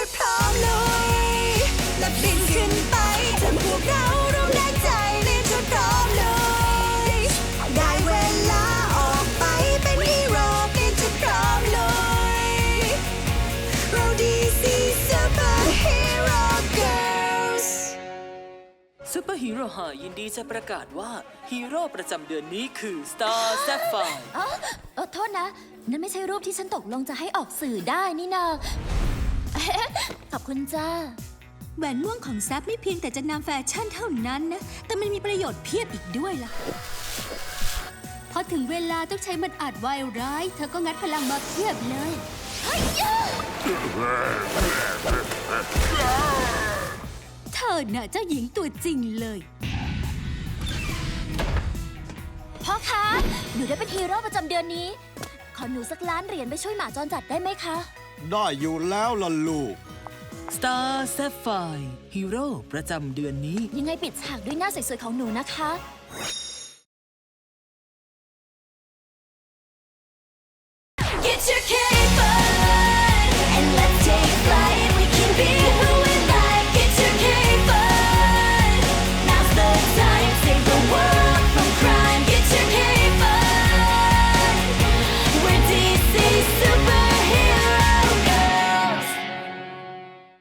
ชุดพร้อมลุยและบินขึ้นไปทำพวกเราร่วมแรงใจเรียนชุดพร้อมลุยได้เวลาออกไปเป็นฮีโร่เปลี่ยนชุดพร้อมลุยเราดีซีซูเปอร์ฮีโร่เกิร์ลซูเปอร์ฮีโร่หายินดีจะประกาศว่าฮีโร่ประจำเดือนนี้คือ Star Sapphire อ๋อเออโทษนะ นั่นไม่ใช่รูปที่ฉันตกลงจะให้ออกสื่อได้นี่นา ขอบคุณจ้า แหวนม่วงของแซปไม่เพียงแต่จะนำแฟชั่นเท่านั้นนะ แต่มันมีประโยชน์เพียบอีกด้วยล่ะ พอถึงเวลาต้องใช้มันอาจวายร้าย เธอก็งัดพลังมาเพียบเลยเธอน่ะเจ้าหญิงตัวจริงเลย พ่อคะหนูได้เป็นฮีโร่ประจำเดือนนี้ ขอหนูสักล้านเหรียญไปช่วยหมาจรจัดได้ไหมคะ ได้อยู่แล้วล่ะลูก Star Sapphire ฮีโร่ประจำเดือนนี้ ยังไงปิดฉากด้วยหน้าสวยๆของหนูนะคะ Get your cape